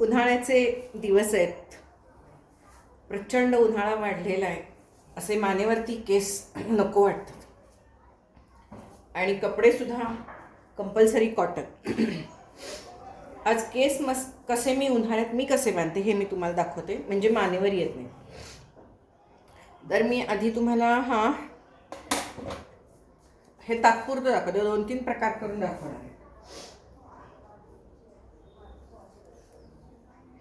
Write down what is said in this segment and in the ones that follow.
उन्हाळ्याचे दिवस आहेत. प्रचंड उन्हाळा वाढलेला आहे. असे मानेवरती केस नको वाटतात. आणि कपडेसुद्धा कंपल्सरी कॉटन आज केस मस कसे मी उन्हाळ्यात मी कसे बांधते हे मी तुम्हाला दाखवते. म्हणजे मानेवर येत नाही. तर मी आधी तुम्हाला हा हे तात्पुरतं दाखवते. दोन तीन प्रकार करून दाखवणार आहे.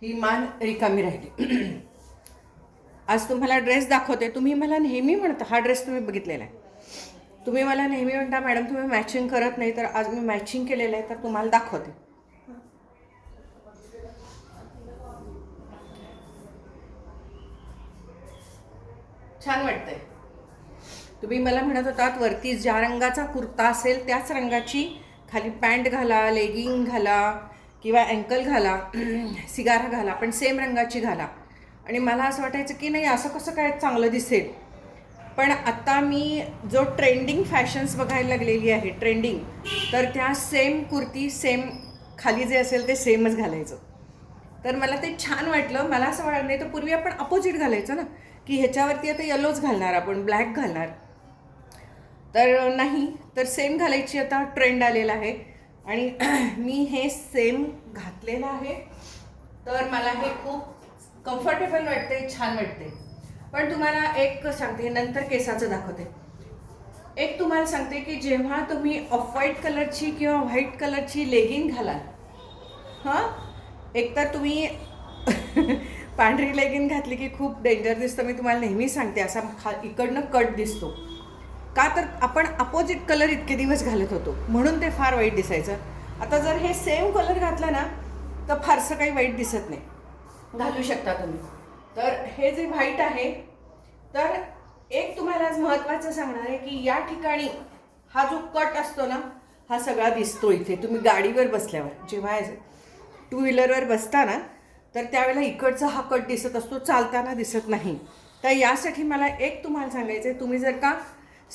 ही मान रिकामी राहिली. आज तुम्हाला ड्रेस दाखवते. तुम्ही मला नेहमी म्हणता हा ड्रेस तुम्ही बघितलेला आहे. तुम्ही मला नेहमी म्हणता मॅडम तुम्ही मॅचिंग करत नाही तर आज मी मॅचिंग केलेलं आहे तर तुम्हाला दाखवते. छान वाटतंय. तुम्ही मला म्हणत होतात वरती ज्या रंगाचा कुर्ता असेल त्याच रंगाची खाली पॅन्ट घाला लेगिंग घाला किंवा अँकल घाला सिगारा घाला पण सेम रंगाची घाला. आणि मला असं वाटायचं की नाही असं कसं काय चांगलं दिसेल? पण आता मी जो ट्रेंडिंग फॅशन्स बघायला लागलेली आहे ट्रेंडिंग तर त्या सेम कुर्ती सेम खाली जे असेल ते सेमच घालायचं. तर मला ते छान वाटलं. मला असं वाटलं नाही तर पूर्वी आपण अपोजिट घालायचं ना? की ह्याच्यावरती आता येलोच घालणार आपण ब्लॅक घालणार. तर नाही तर सेम घालायची आता ट्रेंड आलेला आहे. आणि मी हे सेम घातलेलं आहे. तर मला हे खूप कम्फर्टेबल वाटते छान वाटते पण तुम्हाला एक सांगते नंतर केसाचं दाखवते. एक तुम्हाला सांगते की जेव्हा तुम्ही ऑफ व्हाईट कलरची किंवा व्हाईट कलरची लेगिंग घालाल हां? एकतर तुम्ही पांढरी लेगिन घातली की खूप डेंजर दिसतं. मी तुम्हाला नेहमी सांगते असा खा इकडनं कट दिसतो. का तर आपण अपोजिट कलर इतके दिवस घालत होतो. म्हणून ते फार वाईट दिसायचं. आता जर हे सेम कलर घातला ना तर फारसं काही वाईट दिसत नाही. घालू शकता तुम्ही. तर हे जे व्हाईट आहे तर एक तुम्हाला आज महत्त्वाचं सांगणार आहे की या ठिकाणी हा जो कट असतो ना हा सगळा दिसतो इथे. तुम्ही गाडीवर बसल्यावर. जेव्हा टू व्हीलरवर बसता ना तर त्यावेळेला इकडचा हा कट दिसत असतो चालताना दिसत नाही. तर यासाठी मला एक तुम्हाला सांगायचं आहे तुम्ही जर का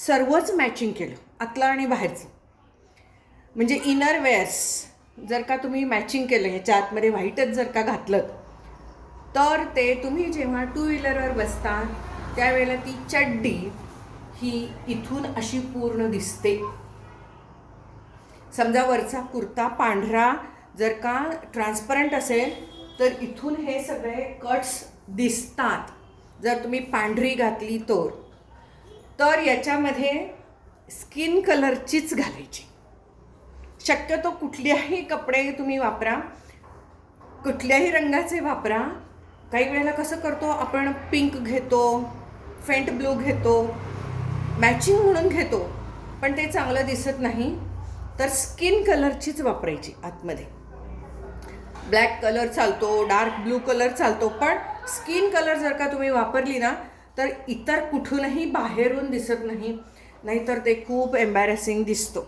सर्वच मॅचिंग केलं आतलं आणि बाहेरचं. म्हणजे इनर वेअर्स जर का तुम्ही मॅचिंग केलं ह्याच्या आतमध्ये व्हाईटच जर का घातलं तर ते तुम्ही जेव्हा टू व्हीलरवर बसता त्यावेळेला ती चड्डी ही इथून अशी पूर्ण दिसते. समजा वरचा कुर्ता पांढरा जर का ट्रान्सपरंट असेल तर इथून हे सगळे कट्स दिसतात. जर तुम्ही पांढरी घातली तर. तर याच्यामध्ये स्किन कलरचीच घालायची. शक्यतो कुठल्याही कपडे तुम्ही वापरा कुठल्याही रंगाचे वापरा. काही वेळेला कसं करतो आपण पिंक घेतो फेंट ब्लू घेतो मॅचिंग म्हणून घेतो पण ते चांगलं दिसत नाही. तर स्किन कलरचीच वापरायची आतमध्ये. ब्लॅक कलर चालतो डार्क ब्लू कलर चालतो पण स्किन कलर जर का तुम्ही वापरली ना तर इतर कुठूनही बाहेरून दिसत नाही नाहीतर ते खूप एम्बॅरेसिंग दिसतो.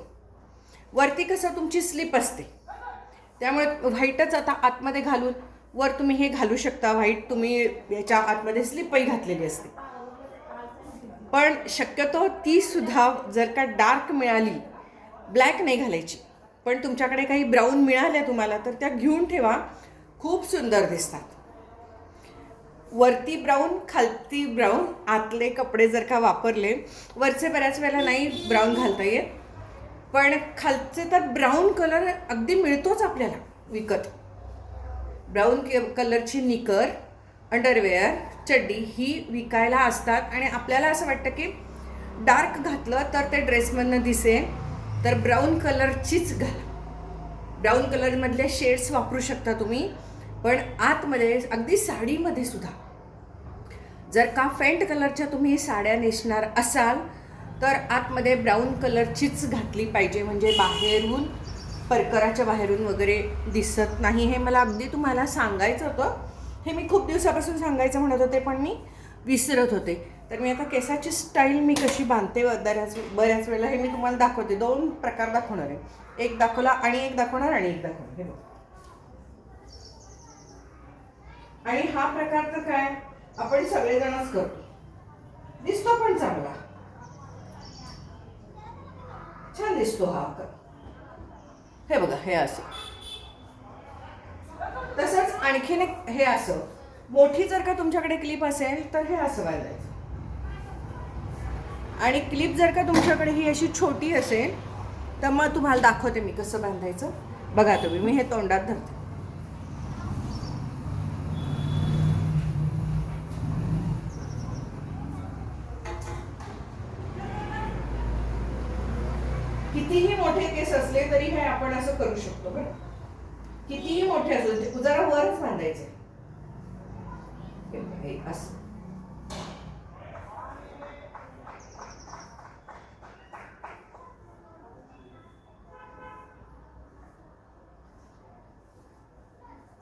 वरती कसं तुमची स्लीप असते. त्यामुळे व्हाईटच आता आतमध्ये घालून वर तुम्ही हे घालू शकता व्हाईट तुम्ही याच्या आतमध्ये स्लीपही घातलेली असते. पण शक्यतो ती सुद्धा जर का डार्क मिळाली ब्लॅक नाही घालायची. पण तुमच्याकडे काही ब्राऊन मिळाल्या तुम्हाला तर त्या घेऊन ठेवा. खूप सुंदर दिसतात. वरती ब्राऊन खालती ब्राऊन आतले कपडे जर का वापरले वरचे बऱ्याच वेळेला नाही ब्राऊन घालता येत. पण खालचे तर ब्राऊन कलर अगदी मिळतोच आपल्याला विकत ब्राऊन के कलरची निकर अंडरवेअर चड्डी ही विकायला असतात आणि आपल्याला असं वाटतं की डार्क घातलं तर ते ड्रेसमधनं दिसेल तर ब्राऊन कलरचीच घाला. ब्राऊन कलरमधले शेड्स वापरू शकता तुम्ही. पण आतमध्ये अगदी साडीमध्ये सुद्धा. जर का फेंट कलरच्या तुम्ही साड्या नेसणार असाल तर आतमध्ये ब्राऊन कलरचीच घातली पाहिजे. म्हणजे बाहेरून परकराच्या बाहेरून वगैरे दिसत नाही हे मला अगदी तुम्हाला सांगायचं होतं. हे मी खूप दिवसापासून सांगायचं म्हणत होते पण मी विसरत होते. तर मी आता केसाची स्टाईल मी कशी बांधते बऱ्याच बऱ्याच वेळेला हे मी तुम्हाला दाखवते. दोन प्रकार दाखवणार आहे. एक दाखवला आणि एक दाखवणार आणि एक दाखवणार. हे बघा आणि हा प्रकार तर काय? आपण सगळेजणच करतो. दिसतो पण चांगला. छान दिसतो हा कर हे बघा हे असं. तसंच आणखीन एक हे असं. मोठी जर का तुमच्याकडे क्लिप असेल तर हे असं बांधायचं आणि क्लिप जर का तुमच्याकडे ही अशी छोटी असेल तर मग तुम्हाला दाखवते मी कसं बांधायचं. बघा तुम्ही मी हे तोंडात धरते. कितीही मोठे केस असले तरी हे आपण असं करू शकतो बरं. कितीही मोठे असले म्हणजे ते जरा वरच बांधायचे असं.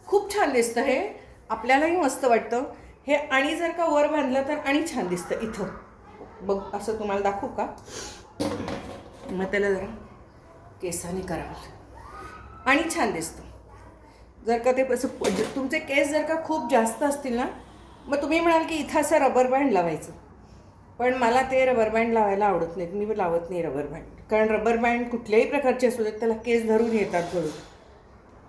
खूप छान दिसतं हे. आपल्यालाही मस्त वाटतं. हे आणि जर का वर बांधलं तर आणि छान दिसतं इथं. बघ असं तुम्हाला दाखवू का? मग त्याला जरा केसाने करावं. आणि छान दिसतं. जर का ते असं तुमचे केस जर का खूप जास्त असतील ना मग तुम्ही म्हणाल की इथं असं रबर बँड लावायचं. पण मला ते रबर बँड लावायला आवडत नाहीत. मी लावत नाही रबर बँड कारण रबर बँड कुठल्याही प्रकारचे असू देत त्याला केस धरून येतात घडून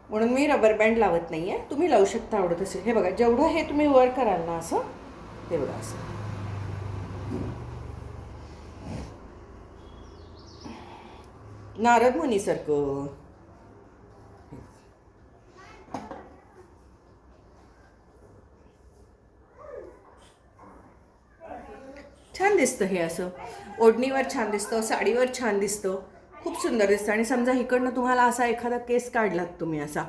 म्हणून मी रबर बँड लावत नाही आहे तुम्ही लावू शकता आवडत असेल. हे बघा जेवढं हे तुम्ही वर कराल ना असं तेवढं असं. नारद मुनीसारखं. छान दिसतं हे असं. ओढणीवर छान दिसतं साडीवर छान दिसतं. खूप सुंदर दिसतं. आणि समजा इकडनं तुम्हाला असा एखादा केस काढलात तुम्ही असा.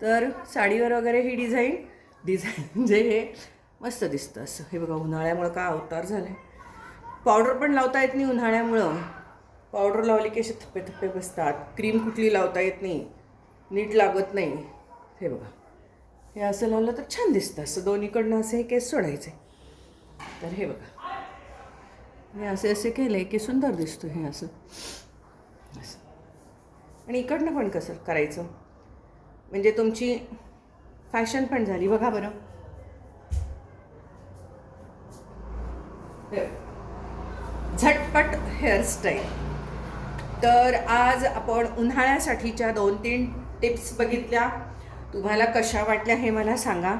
तर साडीवर वगैरे ही डिझाईन डिझाईन म्हणजे हे मस्त दिसतं असं. हे बघा उन्हाळ्यामुळं का अवतार झालं. आहे पावडर पण लावता येत नाही उन्हाळ्यामुळं. पावडर लावली की असे थप्पे थप्पे बसतात. क्रीम कुठली लावता येत नाही. नीट लागत नाही. हे बघा. हे असं लावलं तर छान दिसतं. असं दोन्हीकडनं असे हे केस सोडायचे. तर हे बघा. हे असे असे केले की सुंदर दिसतो हे असं. असं. आणि इकडनं पण कसं करायचं? म्हणजे तुमची फॅशन पण झाली. बघा बरं. हे. झटपट हेअरस्टाईल. तर आज आपण उन्हाळ्यासाठीच्या दोन तीन टिप्स बघितल्या. तुम्हाला कशा वाटल्या हे मला सांगा.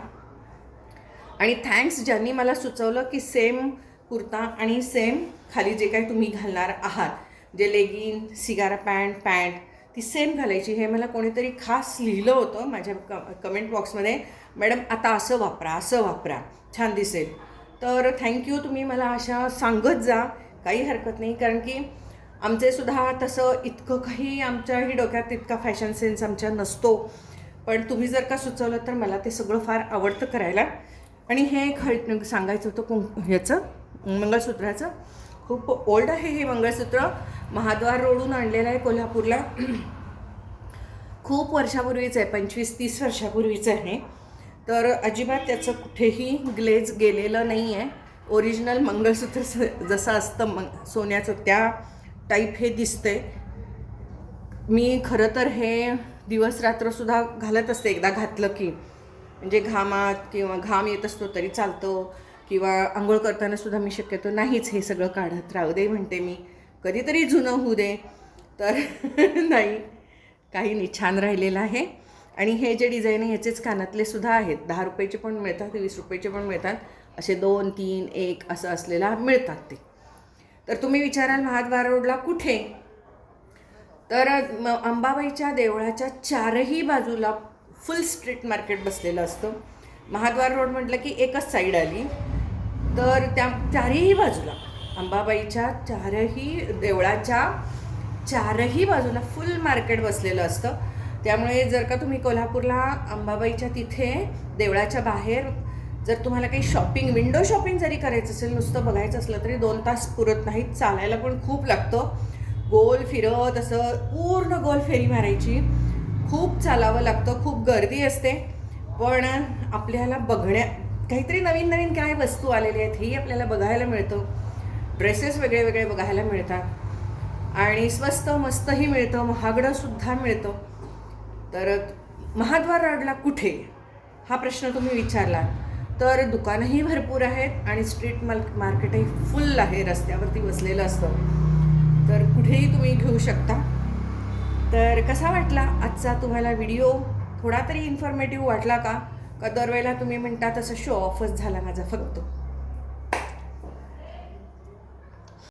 आणि थँक्स ज्यांनी मला सुचवलं की सेम कुर्ता आणि सेम खाली जे काही तुम्ही घालणार आहात. जे लेगिन सिगारा पॅन्ट पॅन्ट ती सेम घालायची. हे मला कोणीतरी खास लिहिलं होतं माझ्या क कमेंट बॉक्समध्ये मॅडम आता असं वापरा असं वापरा. छान दिसेल. तर थँक्यू तुम्ही मला अशा सांगत जा. काही हरकत नाही. कारण की आमचे सुद्धा तसं इतकं काही आमच्याही डोक्यात इतका फॅशन सेन्स आमच्या नसतो. पण तुम्ही जर का सुचवलं तर मला ते सगळं फार आवडतं करायला. आणि हे ख सांगायचं होतं कुं ह्याचं मंगळसूत्राचं. खूप ओल्ड आहे हे मंगळसूत्र. महाद्वार रोडून आणलेलं आहे कोल्हापूरला. खूप वर्षापूर्वीचं आहे पंचवीस तीस वर्षापूर्वीचं आहे. तर अजिबात त्याचं कुठेही ग्लेज गेलेलं नाही आहे ओरिजिनल मंगळसूत्र जसं असतं मग सोन्याचं त्या टाईप हे दिसते मी खरं तर हे दिवस रात्रसुद्धा घालत असते. एकदा घातलं की म्हणजे घामात किंवा घाम येत असतो तरी चालतो किंवा आंघोळ करताना सुद्धा मी शक्यतो नाहीच हे सगळं काढत. राहू दे म्हणते मी. कधीतरी जुनं होऊ दे. तर नाही काही नाही. छान राहिलेलं आहे. आणि हे जे डिझाईन आहे ह्याचेच कानातले सुद्धा आहेत. दहा रुपयाचे पण मिळतात वीस रुपयाचे पण मिळतात. असे दोन तीन एक असं असलेला मिळतात ते. तर तुम्ही विचाराल महाद्वार रोडला कुठे? तर अंबाबाईच्या देवळाच्या चारही बाजूला फुल स्ट्रीट मार्केट बसलेलं असतं. महाद्वार रोड म्हटलं की एकच साईड आली. तर त्या चारही बाजूला अंबाबाईच्या चारही देवळाच्या चारही बाजूला फुल मार्केट बसलेलं असतं. त्यामुळे जर का तुम्ही कोल्हापूरला अंबाबाईच्या तिथे देवळाच्या बाहेर जर तुम्हाला काही शॉपिंग विंडो शॉपिंग जरी करायचं असेल नुसतं बघायचं असलं तरी दोन तास पुरत नाहीत चालायला पण खूप लागतं. गोल फिरत असं पूर्ण गोल फेरी मारायची. खूप चालावं लागतं खूप गर्दी असते. पण आपल्याला बघण्या काहीतरी नवीन नवीन काय वस्तू आलेल्या आहेत हेही आपल्याला बघायला मिळतं. ड्रेसेस वेगळे वेगळे बघायला मिळतात. आणि स्वस्त मस्तही मिळतं महागडंसुद्धा मिळतं. तर महाद्वार रोडला कुठे? हा प्रश्न तुम्ही विचारला तर दुकानंही भरपूर आहेत आणि स्ट्रीट माल मार्केटही फुल आहे रस्त्यावरती बसलेलं असतं. तर कुठेही तुम्ही घेऊ शकता. तर कसा वाटला आजचा तुम्हाला व्हिडिओ? थोडा तरी इन्फॉर्मेटिव्ह वाटला का? का दरवेळेला तुम्ही म्हणता तसं शो ऑफच झाला माझा फक्त?